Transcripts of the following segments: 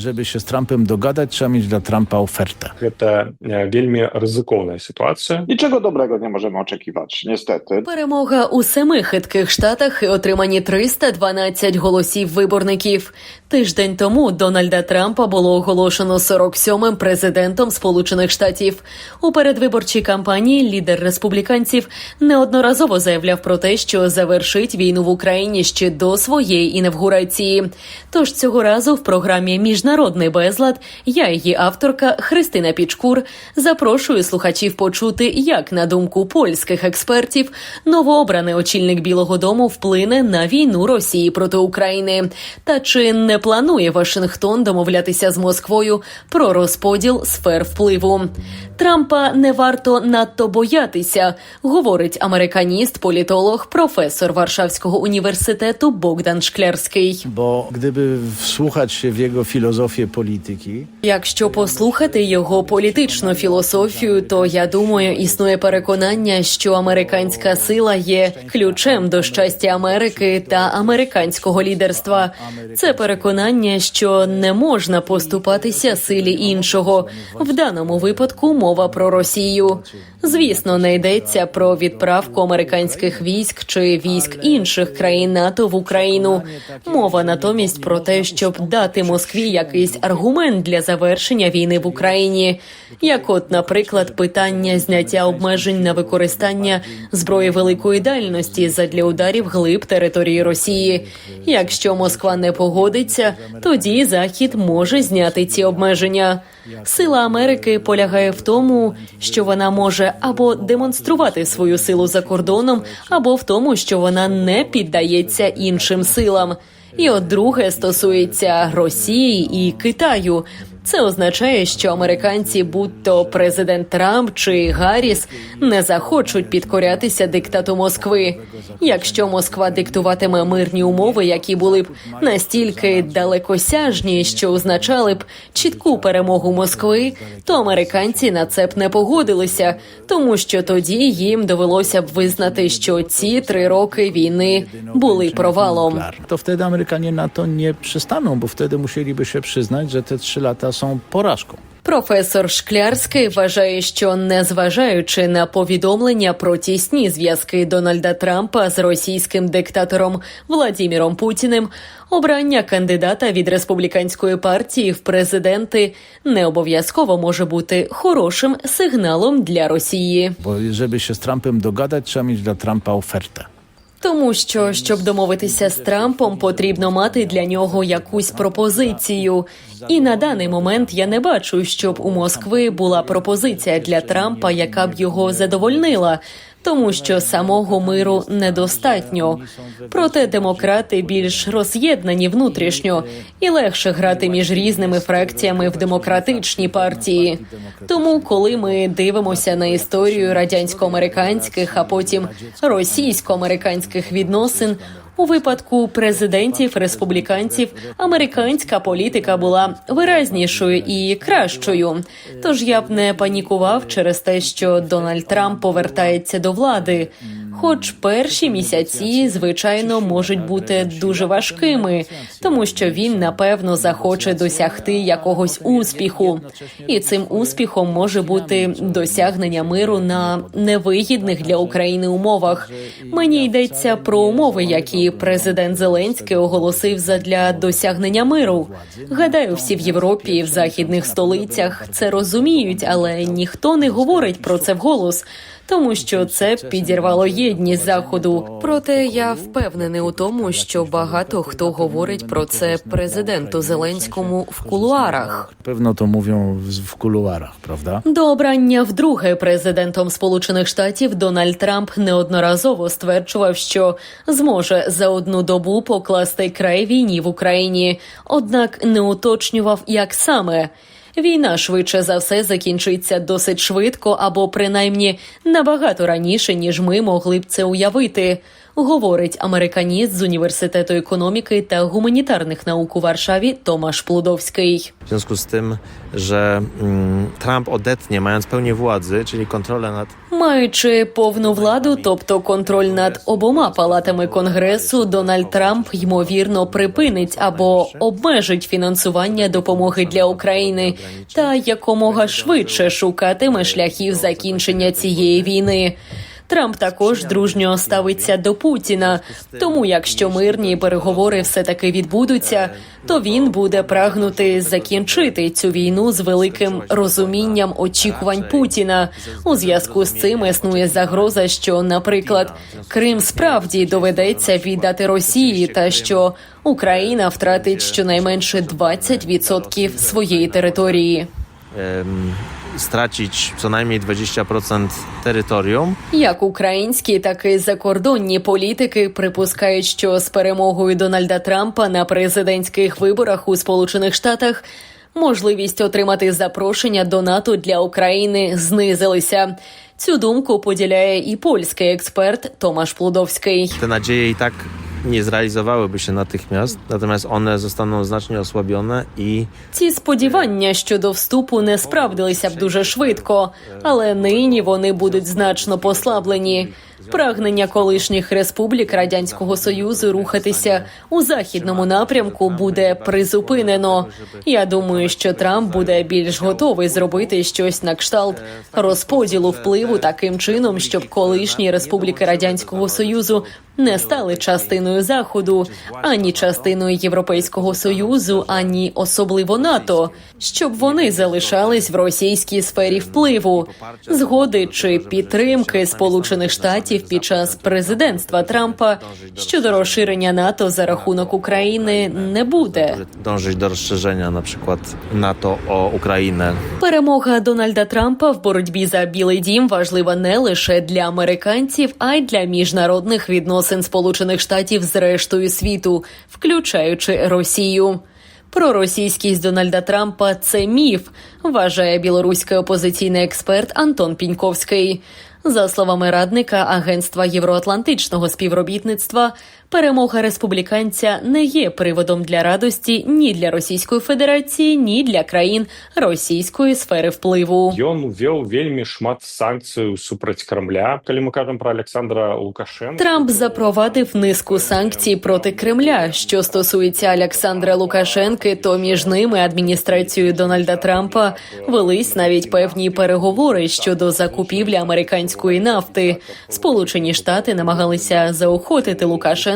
Żeby się z Trumpem dogadać, trzeba mieć dla Trumpa ofertę. Гэта э, вельмі рызыкоўная сітуацыя. Niczego dobrego nie możemy oczekiwać, niestety. Перемога у семи хитких штатах і отримані 312 голосів виборників. Тиждень тому Дональда Трампа було оголошено 47-м президентом Сполучених Штатів. У передвиборчій кампанії лідер республіканців неодноразово заявляв про те, що завершить війну в Україні ще до своєї інавгурації. Тож цього разу в програмі Міжнародний безлад я, її авторка Христина Пічкур, запрошую слухачів почути, як на думку польських експертів, новообраний очільник Білого Дому вплине на війну Росії проти України. Та чи не планує Вашингтон домовлятися з Москвою про розподіл сфер впливу? Трампа не варто надто боятися, говорить американіст, політолог, професор Варшавського університету Богдан Шклярський. Bo gdyby wsłuchać się w jego filozofię polityki, Якщо послухати його політичну філософію, то я думаю, існує переконання, що американська сила є ключем до щастя Америки та американського лідерства. Це переконання, що не можна поступатися силі іншого. В даному випадку мова про Росію. Звісно, не йдеться про відправку американських військ чи військ інших країн НАТО в Україну. Мова натомість про те, щоб дати Москві якийсь аргумент для завершення війни в Україні, як, от, наприклад, питання зняття обмежень на використання зброї великої дальності задля ударів глиб території Росії. Якщо Москва не погодиться, тоді Захід може зняти ці обмеження. Сила Америки полягає в тому, що вона може або демонструвати свою силу за кордоном, або в тому, що вона не піддається іншим силам. І от друге стосується Росії і Китаю. Це означає, що американці, будь то президент Трамп чи Гарріс, не захочуть підкорятися диктату Москви. Якщо Москва диктуватиме мирні умови, які були б настільки далекосяжні, що означали б чітку перемогу Москви, то американці на це б не погодилися, тому що тоді їм довелося б визнати, що ці три роки війни були провалом. to wtedy Amerykanie na to nie przystaną, bo wtedy musieliby się przyznać, że te trzy lata są porażką. Професор Шклярський вважає, що незважаючи на повідомлення про тісні зв'язки Дональда Трампа з російським диктатором Владіміром Путіним, обрання кандидата від республіканської партії в президенти не обов'язково може бути хорошим сигналом для Росії. Bo żeby się z Trumpem dogadać, trzeba mieć dla Trumpa ofertę. Тому що щоб домовитися з Трампом, потрібно мати для нього якусь пропозицію. І на даний момент я не бачу, щоб у Москви була пропозиція для Трампа, яка б його задовольнила. Тому що самого миру недостатньо. Проте демократи більш роз'єднані внутрішньо і легше грати між різними фракціями в демократичній партії. Тому, коли ми дивимося на історію радянсько-американських, а потім російсько-американських відносин. У випадку президентів республіканців американська політика була виразнішою і кращою. Тож я б не панікував через те, що Дональд Трамп повертається до влади. Хоч перші місяці, звичайно, можуть бути дуже важкими, тому що він напевно захоче досягти якогось успіху, і цим успіхом може бути досягнення миру на невигідних для України умовах. Мені йдеться про умови, які президент Зеленський оголосив задля досягнення миру. Гадаю, всі в Європі і в західних столицях це розуміють, але ніхто не говорить про це вголос. Тому що це підірвало єдність заходу. Проте я впевнений у тому, що багато хто говорить про це президенту Зеленському в кулуарах. To mówią w, w kuluarach, prawda? До обрання вдруге президентом Сполучених Штатів Дональд Трамп неодноразово стверджував, що зможе за одну добу покласти край війні в Україні, однак не уточнював, як саме. Війна швидше за все закінчиться досить швидко або принаймні набагато раніше, ніж ми могли б це уявити. Говорить американіст з університету економіки та гуманітарних наук у Варшаві Томаш Плудовський. Związku z tym, że mm, Trump odetnie, mając pełnię władzy, czyli kontrolę nad Маючи повну владу, тобто контроль над обома палатами конгресу, Дональд Трамп ймовірно припинить або обмежить фінансування допомоги для України та якомога швидше шукатиме шляхів закінчення цієї війни. Трамп також дружньо ставиться до Путіна. Тому, якщо мирні переговори все таки відбудуться, то він буде прагнути закінчити цю війну з великим розумінням очікувань Путіна. У зв'язку з цим існує загроза, що, наприклад, Крим справді доведеться віддати Росії, та що Україна втратить щонайменше 20% своєї території. Stracić co najmniej 20% terytorium. Як українські, так і закордонні політики припускають, що з перемогою Дональда Трампа на президентських виборах у Сполучених Штатах можливість отримати запрошення до НАТО для України знизилися. Цю думку поділяє і польський експерт Томаш Плудовський. Te nadzieje i tak nie zrealizowałyby się natychmiast, natomiast one zostaną znacznie osłabione i Ці сподівання щодо вступу не справдилися б дуже швидко, але нині вони будуть значно послаблені. Прагнення колишніх республік радянського союзу рухатися у західному напрямку буде призупинено. Я думаю, що Трамп буде більш готовий зробити щось на кшталт розподілу впливу таким чином, щоб колишні республіки радянського союзу не стали частиною заходу, ані частиною Європейського союзу, ані особливо НАТО, щоб вони залишались в російській сфері впливу, згоди чи підтримки Сполучених Штатів під час президентства Трампа щодо розширення НАТО за рахунок України не буде. do rozszerzenia na przykład NATO o Перемога Дональда Трампа в боротьбі за Білий Дім важлива не лише для американців, а й для міжнародних відносин Сполучених Штатів з рештою світу, включаючи Росію. Проросійськість Дональда Трампа це міф, вважає білоруський опозиційний експерт Антон Піньковський. За словами радника Агентства євроатлантичного співробітництва, перемога республіканця не є приводом для радості ні для Російської Федерації, ні для країн російської сфери впливу. Ён увел вельмі шмат санкцый супраць Крамля калі мы кажам про Александра Лукашенко Трамп запровадив низку санкцій проти Кремля. Що стосується Олександра Лукашенки, то між ними адміністрацією Дональда Трампа велись навіть певні переговори щодо закупівлі американської нафти. Сполучені Штати намагалися заохотити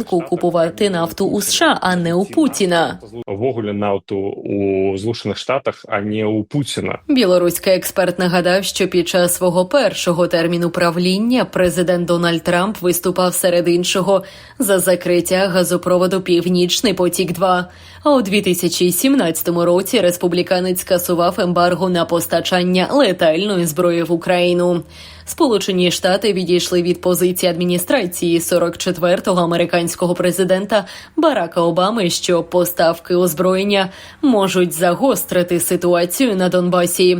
Лукашенку купувати нафту у США, а не у Путіна. ввогуле нафту у Злучених Штатах а не у Путіна Білоруський експерт нагадав, що під час свого першого терміну правління президент Дональд Трамп виступав серед іншого за закриття газопроводу Північний потік. 2 а у 2017 році республіканець скасував ембарго на постачання летальної зброї в Україну. Сполучені Штати відійшли від позиції адміністрації 44-го американського президента Барака Обами, що поставки озброєння можуть загострити ситуацію на Донбасі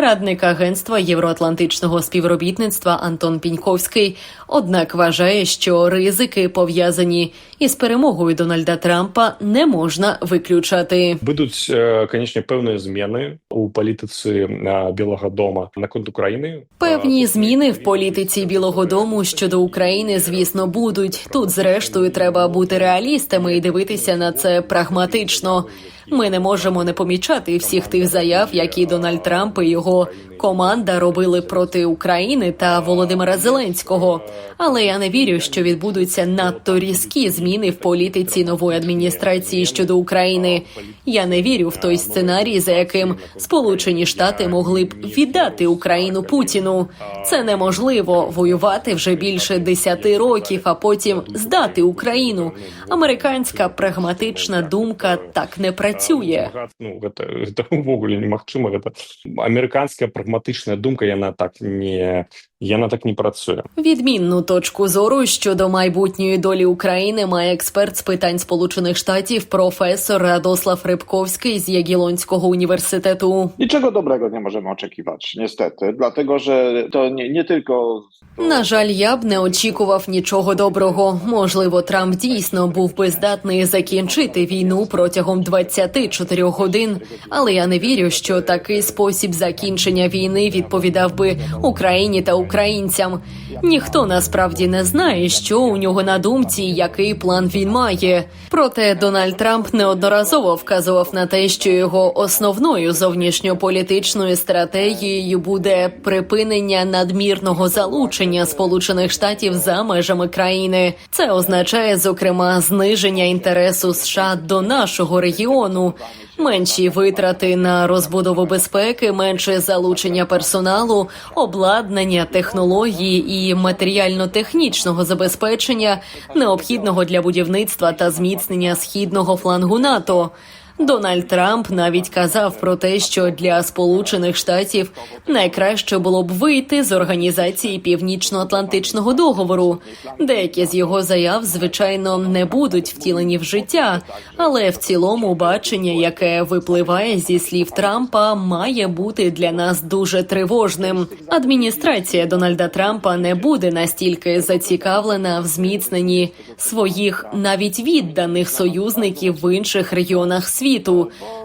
Радник агентства євроатлантичного співробітництва Антон Піньковський однак вважає, що ризики пов'язані із перемогою Дональда Трампа не можна виключати. будуць е, канечне пэўныя змены у палітыцы е, Білого дома наконт України Певні зміни в політиці Білого Дому щодо України, звісно, будуть. Тут, зрештою, треба бути реалістами і дивитися на це прагматично. Ми не можемо не помічати всіх тих заяв, які Дональд Трамп і його команда робили проти України та Володимира Зеленського. Але я не вірю, що відбудуться надто різкі зміни в політиці нової адміністрації щодо України. Я не вірю в той сценарій, за яким Сполучені Штати могли б віддати Україну Путіну. Це неможливо воювати вже більше десяти років, а потім здати Україну. Американська прагматична думка так не працює. ну гэта, гэта увогуле немагчыма гэта амерыканская прагматычная думка яна так не Яна так не працює. Відмінну точку зору щодо майбутньої долі України має експерт з питань Сполучених Штатів професор Радослав Рибковський з Ягілонського університету. Niczego dobrego nie możemy oczekiwać, niestety, dlatego że to nie, nie tylko. На жаль, я б не очікував нічого доброго. Можливо, Трамп дійсно був би здатний закінчити війну протягом 24 годин, але я не вірю, що такий спосіб закінчення війни відповідав би Україні та українцям. Ніхто насправді не знає, що у нього на думці, який план він має. Проте Дональд Трамп неодноразово вказував на те, що його основною зовнішньополітичною стратегією буде припинення надмірного залучення Сполучених Штатів за межами країни. Це означає, зокрема, зниження інтересу США до нашого регіону. Менші витрати на розбудову безпеки, менше залучення персоналу, обладнання, технології і матеріально-технічного забезпечення, необхідного для будівництва та зміцнення східного флангу НАТО. Дональд Трамп навіть казав про те, що для Сполучених Штатів найкраще було б вийти з організації Північно-Атлантичного договору. Деякі з його заяв, звичайно, не будуть втілені в життя, але в цілому бачення, яке випливає зі слів Трампа, має бути для нас дуже тривожним. Адміністрація Дональда Трампа не буде настільки зацікавлена в зміцненні своїх навіть відданих союзників в інших регіонах світу,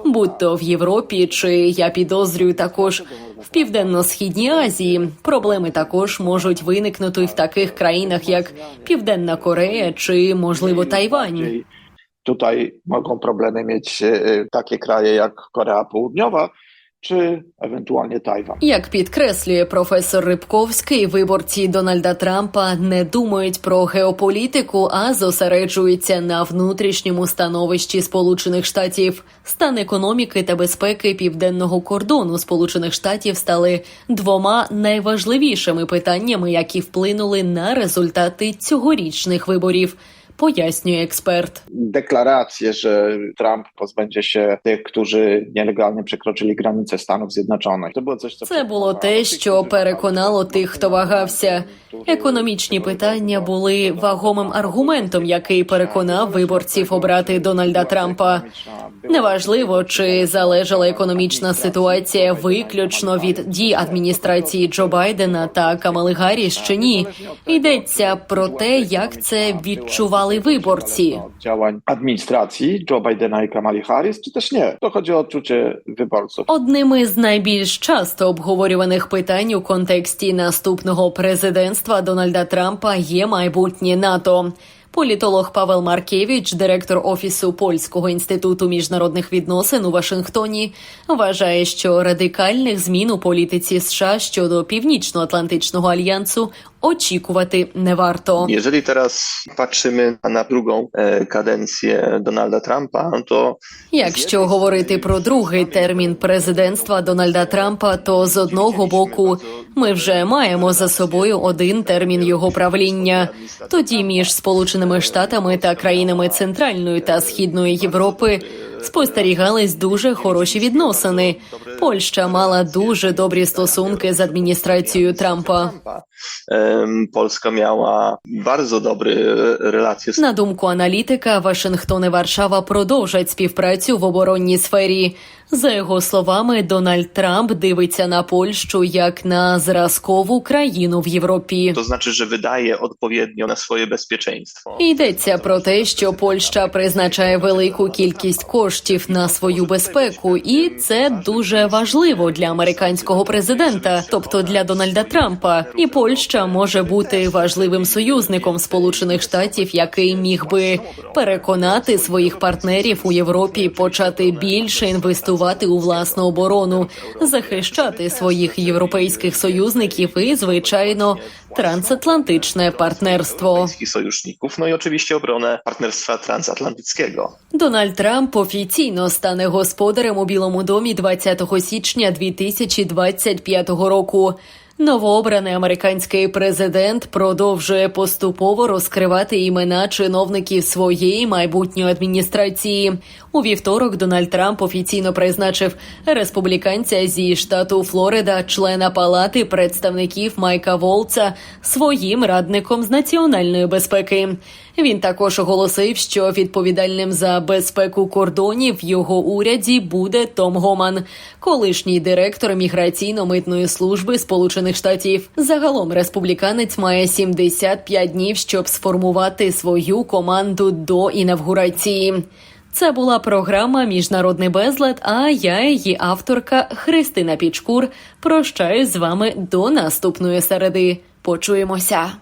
будь то в Європі, чи я підозрюю також в південно-східній Азії. Проблеми також можуть виникнути в таких країнах, як Південна Корея чи можливо Тайвань. Tutaj mogą problemy mieć e, takie kraje jak Korea Południowa czy ewentualnie Tajwan. Як підкреслює професор Рибковський, виборці Дональда Трампа не думають про геополітику, а зосереджуються на внутрішньому становищі Сполучених Штатів. Стан економіки та безпеки південного кордону Сполучених Штатів стали двома найважливішими питаннями, які вплинули на результати цьогорічних виборів. Пояснює експерт. Deklaracje, że Trump pozbędzie się tych, którzy nielegalnie przekroczyli granice Stanów Zjednoczonych. To było coś, co Це було те, що переконало тих, хто вагався. Економічні питання були вагомим аргументом, який переконав виборців обрати Дональда Трампа. Неважливо, чи залежала економічна ситуація виключно від дій адміністрації Джо Байдена та Камали Гарріс чи ні. Йдеться про те, як це відчували виборці. Działań administracji Joe Bidena i Kamali Harris, czy też nie. To chodzi o odczucie wyborców. Одним із найбільш часто обговорюваних питань у контексті наступного президентства Дональда Трампа є майбутнє НАТО. Політолог Павел Маркевич, директор офісу Польського інституту міжнародних відносин у Вашингтоні, вважає, що радикальних змін у політиці США щодо північно-атлантичного альянсу очікувати не варто. Jeżeli teraz patrzymy na drugą kadencję Donalda Trumpa, no Якщо говорити про другий термін президентства Дональда Трампа, то з одного боку ми вже маємо за собою один термін його правління. Тоді між Сполученими Штатами та країнами Центральної та Східної Європи спостерігались дуже хороші відносини. Польща мала дуже добрі стосунки з адміністрацією Трампа. Польська мала дуже добрі z На думку аналітика, Вашингтон і Варшава продовжать співпрацю в оборонній сфері. За його словами, Дональд Трамп дивиться на Польщу як на зразкову країну в Європі. To znaczy, że wydaje odpowiednio na swoje bezpieczeństwo. Йдеться про те, що Польща призначає велику кількість коштів на свою безпеку, і це дуже важливо для американського президента, тобто для Дональда Трампа. І Польща може бути важливим союзником Сполучених Штатів, який міг би переконати своїх партнерів у Європі почати більше інвестувати у власну оборону, захищати своїх європейських союзників і, звичайно, трансатлантичне партнерство. союзників, ну і очевидно, оборони партнерства трансатлантичного. Дональд Трамп офіційно стане господарем у Білому домі 20 січня 2025 року. Новообраний американський президент продовжує поступово розкривати імена чиновників своєї майбутньої адміністрації. У вівторок Дональд Трамп офіційно призначив республіканця зі штату Флорида, члена палати представників Майка Волца, своїм радником з національної безпеки. Він також оголосив, що відповідальним за безпеку кордонів в його уряді буде Том Гоман, колишній директор міграційно-митної служби Сполучених Штатів. Загалом республіканець має 75 днів, щоб сформувати свою команду до інавгурації. Це була програма Міжнародний безлад. А я, її авторка Христина Пічкур. Прощаюсь з вами до наступної середи. Почуємося.